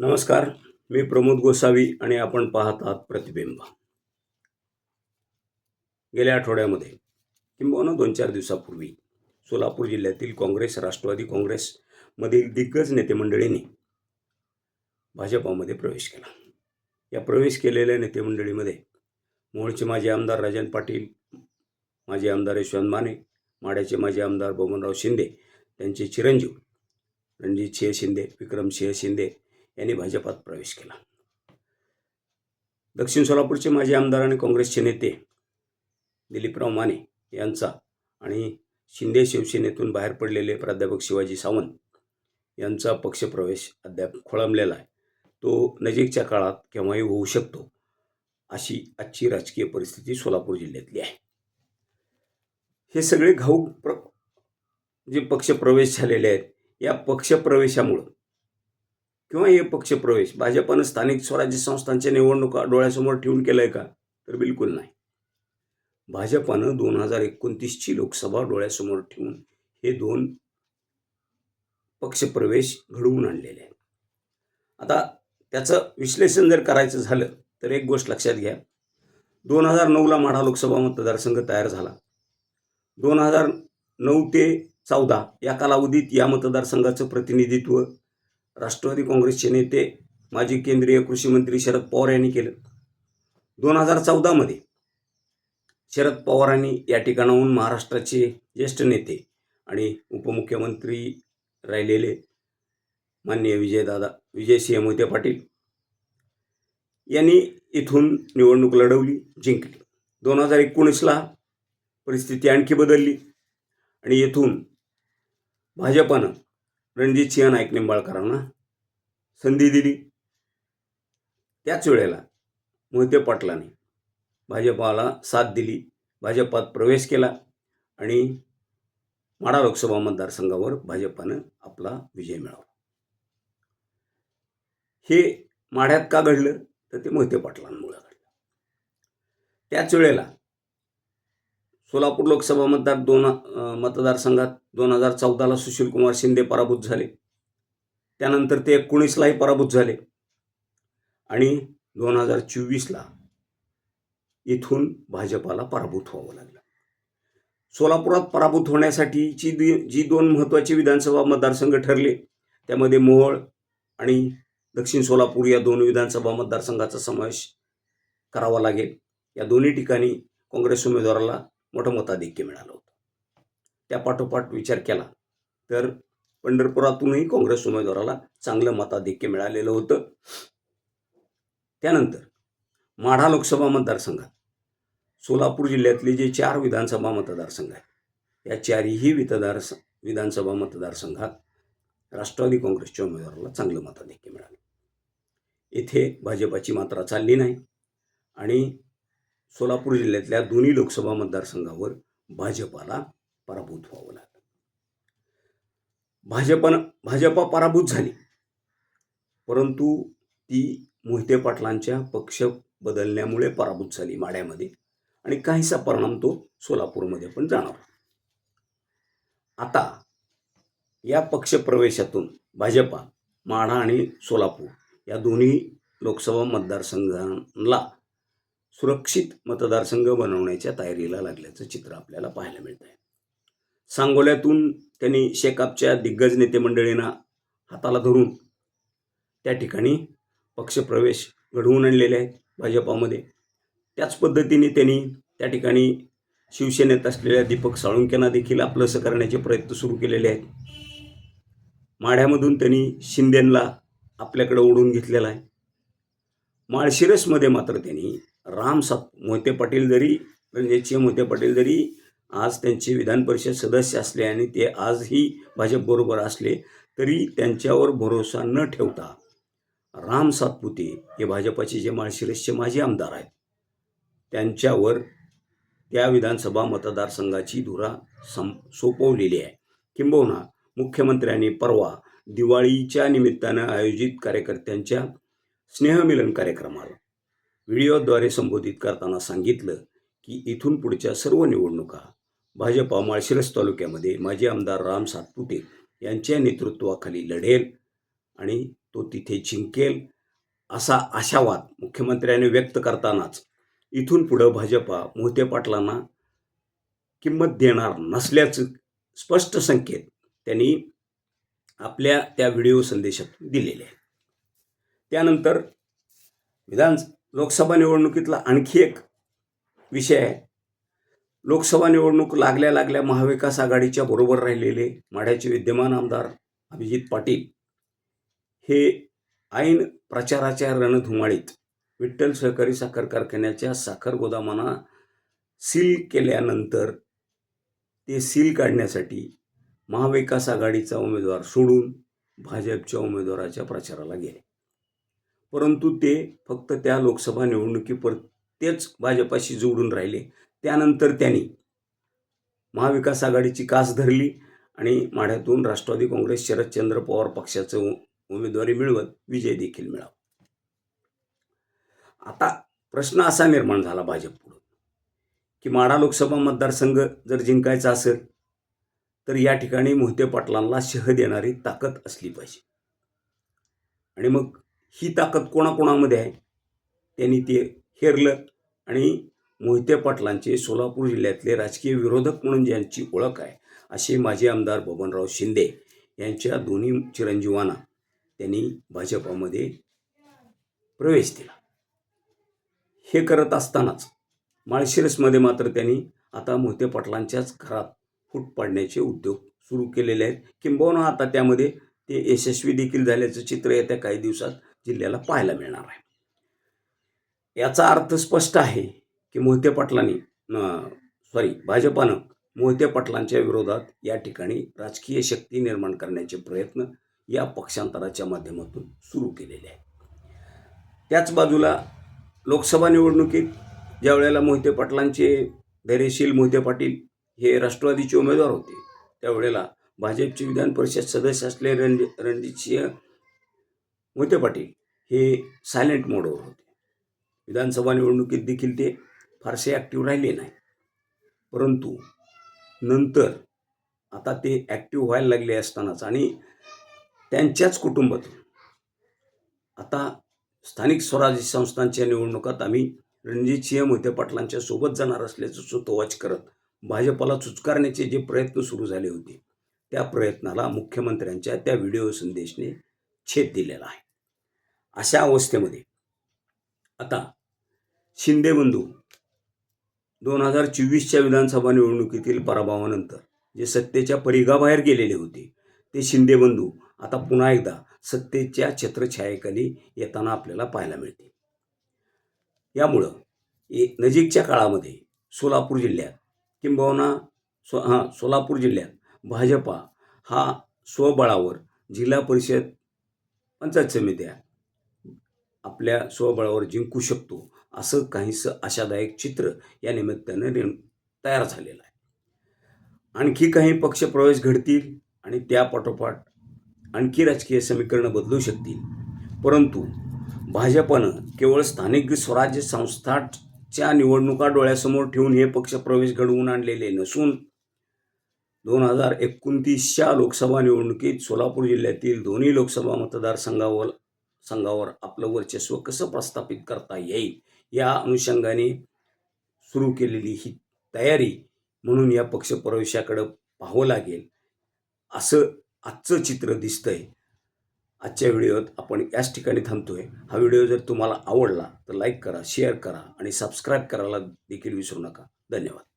नमस्कार मी प्रमोद गोसावी आणि आपण पाहत आहात प्रतिबिंब. गेल्या आठवड्यामध्ये किंबहुना दोन चार दिवसापूर्वी सोलापूर जिल्ह्यातील काँग्रेस राष्ट्रवादी काँग्रेसमधील दिग्गज नेतेमंडळींनी भाजपामध्ये प्रवेश केला. या प्रवेश केलेल्या नेतेमंडळीमध्ये मूळचे मोहोळचे माजी आमदार राजन पाटील माजी आमदार यशवंत माने माड्याचे माजी आमदार बबनराव शिंदे त्यांचे चिरंजीव रणजित सिंह शिंदे विक्रम सिंह शिंदे यांनी भाजपात प्रवेश केला. दक्षिण सोलापूरचे माजी आमदार आणि काँग्रेसचे नेते दिलीपराव माने यांचा आणि शिंदे शिवसेनेतून बाहेर पडलेले प्राध्यापक शिवाजी सावंत यांचा पक्षप्रवेश अद्याप खोळंबलेला आहे. तो नजीकच्या काळात केव्हाही होऊ शकतो अशी आजची राजकीय परिस्थिती सोलापूर जिल्ह्यातली आहे. हे सगळे घाऊक प्र जे पक्षप्रवेश झालेले आहेत या पक्षप्रवेशामुळं किंवा हे पक्षप्रवेश भाजपनं स्थानिक स्वराज्य संस्थांच्या निवडणुका डोळ्यासमोर ठेवून केलं आहे का? तर बिलकुल नाही. भाजपानं दोन हजार एकोणतीसची लोकसभा डोळ्यासमोर ठेवून हे दोन पक्षप्रवेश घडवून आणलेले आहेत. आता त्याचं विश्लेषण जर करायचं झालं तर एक गोष्ट लक्षात घ्या. दोन हजार नऊला माढा लोकसभा मतदारसंघ तयार झाला. दोन हजार नऊ ते चौदा या कालावधीत या मतदारसंघाचं प्रतिनिधित्व राष्ट्रवादी काँग्रेसचे नेते माजी केंद्रीय कृषी मंत्री शरद पवार यांनी केलं. दोन हजार चौदामध्ये शरद पवारांनी या ठिकाणाहून महाराष्ट्राचे ज्येष्ठ नेते आणि उपमुख्यमंत्री राहिलेले माननीय विजयदादा विजयसिंह मोहिते पाटील यांनी इथून निवडणूक लढवली जिंकली. दोन हजार एकोणीसला परिस्थिती आणखी बदलली आणि येथून भाजपानं रणजित सिंह नाईक निंबाळकरांना संधी दिली. त्याच वेळेला मोहिते पाटलांनी भाजपाला साथ दिली. भाजपात प्रवेश केला आणि माडा लोकसभा मतदारसंघावर भाजपानं आपला विजय मिळवला. हे माढ्यात का घडलं? तर ते मोहिते पाटलांमुळे घडलं. त्याच वेळेला सोलापूर लोकसभा मतदार दोन मतदारसंघात दोन हजार चौदाला सुशीलकुमार शिंदे पराभूत झाले. त्यानंतर ते एकोणीसलाही पराभूत झाले. आणि दोन हजार चोवीसला इथून भाजपाला पराभूत व्हावं लागलं. सोलापुरात पराभूत होण्यासाठीची जी जी दोन महत्त्वाची विधानसभा मतदारसंघ ठरले त्यामध्ये मोहोळ आणि दक्षिण सोलापूर या दोन विधानसभा मतदारसंघाचा समावेश करावा लागेल. या दोन्ही ठिकाणी काँग्रेस उमेदवाराला मोठं मताधिक्य मिळालं होतं. त्यापाठोपाठ विचार केला तर पंढरपुरातूनही काँग्रेस उमेदवाराला चांगलं मताधिक्य मिळालेलं होतं. त्यानंतर माढा लोकसभा मतदारसंघात सोलापूर जिल्ह्यातले जे चार विधानसभा मतदारसंघ आहेत या चारही वितदार विधानसभा मतदारसंघात राष्ट्रवादी काँग्रेसच्या उमेदवाराला चांगलं मताधिक्य मिळालं. येथे भाजपाची मात्रा चालली नाही आणि सोलापूर जिल्ह्यातल्या दोन्ही लोकसभा मतदारसंघावर भाजपाला पराभूत व्हावं लागलं. भाजपनं भाजपा पराभूत झाली. परंतु ती मोहिते पाटलांच्या पक्ष बदलण्यामुळे पराभूत झाली माड्यामध्ये आणि काहीसा परिणाम तो सोलापूरमध्ये पण जाणार आता या पक्षप्रवेशातून भाजपा माढा आणि सोलापूर या दोन्ही लोकसभा मतदारसंघांना सुरक्षित मतदारसंघ बनवण्याच्या तयारीला लागल्याचं चित्र आपल्याला पाहायला मिळत आहे सांगोल्यातून त्यांनी शेकापच्या दिग्गज नेते मंडळींना हाताला धरून त्या ठिकाणी पक्षप्रवेश घडवून आणलेले आहेत भाजपामध्ये. त्याच पद्धतीने त्यांनी त्या ठिकाणी शिवसेनेत असलेल्या दीपक साळुंक्यांना देखील आपलंसं करण्याचे प्रयत्न सुरू केलेले आहेत. माढ्यामधून त्यांनी शिंदेंना आपल्याकडे ओढून घेतलेला आहे. माळशिरसमध्ये मात्र त्यांनी राम साप मोहिते पाटील जरी रणजितसिंह मोहिते पाटील जरी आज त्यांचे विधान परिषद सदस्य असले आणि ते आजही भाजपबरोबर असले तरी त्यांच्यावर भरोसा न ठेवता राम सातपुते हे भाजपाचे जे माळशिरसचे माजी आमदार आहेत त्यांच्यावर त्या विधानसभा मतदारसंघाची धुरा सं सोपवलेली आहे. किंबहुना मुख्यमंत्र्यांनी परवा दिवाळीच्या निमित्तानं आयोजित कार्यकर्त्यांच्या स्नेहमिलन कार्यक्रमाला व्हिडिओद्वारे संबोधित करताना सांगितलं की इथून पुढच्या सर्व निवडणुका भाजपा माळशिरस तालुक्यामध्ये माजी आमदार राम सातपुते यांच्या नेतृत्वाखाली लढेल आणि तो तिथे जिंकेल असा आशावाद मुख्यमंत्र्यांनी व्यक्त करतानाच इथून पुढं भाजपा मोहिते पाटलांना किंमत देणार नसल्याचं स्पष्ट संकेत त्यांनी आपल्या त्या व्हिडिओ संदेशात दिलेले आहे. त्यानंतर विधान लोकसभा निवडणुकीतला आणखी एक विषय आहे. लोकसभा निवडणूक लागल्या लागल्या महाविकास आघाडीच्या बरोबर राहिलेले माढ्याचे विद्यमान आमदार अभिजित पाटील हे ऐन प्रचाराच्या रणधुमाळीत विठ्ठल सहकारी साखर कारखान्याच्या साखर गोदामांना सील केल्यानंतर ते सील काढण्यासाठी महाविकास आघाडीचा उमेदवार सोडून भाजपच्या उमेदवाराच्या प्रचाराला गेले. परंतु ते फक्त त्या लोकसभा निवडणुकीपुरतेच भाजपाशी जोडून राहिले. त्यानंतर त्यांनी महाविकास आघाडीची कास धरली आणि माढ्यातून राष्ट्रवादी काँग्रेस शरदचंद्र पवार पक्षाचं उमेदवारी मिळवत विजय देखील मिळावा आता प्रश्न असा निर्माण झाला भाजपपुढं की माढा लोकसभा मतदारसंघ जर जिंकायचा असेल तर या ठिकाणी मोहिते पाटलांना शह देणारी ताकद असली पाहिजे. आणि मग ही ताकद कोणाकोणामध्ये आहे? त्यांनी ते हेरलं आणि मोहिते पाटलांचे सोलापूर जिल्ह्यातले राजकीय विरोधक म्हणून ज्यांची ओळख आहे असे माजी आमदार बबनराव शिंदे यांच्या दोन्ही चिरंजीवांना त्यांनी भाजपामध्ये प्रवेश दिला. हे करत असतानाच माळशिरसमध्ये मात्र त्यांनी आता मोहिते पाटलांच्याच घरात फूट पाडण्याचे उद्योग सुरू केलेले आहेत. किंबहुना आता त्यामध्ये ते यशस्वी देखील झाल्याचं चित्र येत्या काही दिवसात जिल्ह्याला पाहायला मिळणार आहे. याचा अर्थ स्पष्ट आहे की मोहिते पाटलांनी सॉरी भाजपानं मोहिते पाटलांच्या विरोधात या ठिकाणी राजकीय शक्ती निर्माण करण्याचे प्रयत्न या पक्षांतराच्या माध्यमातून सुरू केलेले आहे त्याच बाजूला लोकसभा निवडणुकीत ज्या वेळेला मोहिते पाटलांचे धैर्यशील मोहिते पाटील हे राष्ट्रवादीचे उमेदवार होते त्यावेळेला भाजपचे विधान परिषद सदस्य असलेले रणजि रणजितसिंह मोहिते पाटील हे सायलेंट मोडवर होते. विधानसभा निवडणुकीत देखील ते फारसे ॲक्टिव्ह राहिले नाही. परंतु नंतर आता ते ॲक्टिव्ह व्हायला लागले असतानाच आणि त्यांच्याच कुटुंबातून आता स्थानिक स्वराज्य संस्थांच्या निवडणुकात आम्ही रणजितसिंह मोहिते पाटलांच्या सोबत जाणार असल्याचं सुतोवाच करत भाजपाला चुचकारण्याचे जे प्रयत्न सुरू झाले होते त्या प्रयत्नाला मुख्यमंत्र्यांच्या त्या व्हिडिओ संदेशने छेद दिलेला आहे. अशा अवस्थेमध्ये. आता शिंदे बंधू दोन हजार चोवीसच्या विधानसभा निवडणुकीतील पराभवानंतर जे सत्तेच्या परिघाबाहेर गेलेले होते ते शिंदे बंधू आता पुन्हा एकदा सत्तेच्या छत्रछायेखाली येताना आपल्याला पाहायला मिळते. यामुळं ए नजीकच्या काळामध्ये सोलापूर जिल्ह्यात किंबहुना सो हां सोलापूर जिल्ह्यात भाजपा हा स्वबळावर जिल्हा परिषद पंचायत समित्या आपल्या स्वबळावर जिंकू शकतो असं काहीसं आशादायक चित्र या निमित्तानं निर्म तयार झालेलं आहे. आणखी काही पक्ष प्रवेश घडतील आणि त्या पाठोपाठ आणखी राजकीय समीकरणं बदलू शकतील. परंतु भाजपनं केवळ स्थानिक स्वराज्य संस्थाच्या निवडणुका डोळ्यासमोर ठेवून हे पक्ष प्रवेश घडवून आणलेले नसून दोन हजार एकोणतीसच्या लोकसभा निवडणुकीत सोलापूर जिल्ह्यातील दोन्ही लोकसभा मतदारसंघावर संघावर आपलं वर्चस्व कसं प्रस्थापित करता येईल या अनुषंगाने सुरू केलेली ही तयारी म्हणून या पक्ष प्रवेशाकडं पाहावं लागेल. असं आजचं चित्र दिसतंय. आजच्या व्हिडिओत आपण याच ठिकाणी थांबतोय. हा व्हिडिओ जर तुम्हाला आवडला तर लाईक करा शेअर करा आणि सबस्क्राईब करायला देखील विसरू नका. धन्यवाद.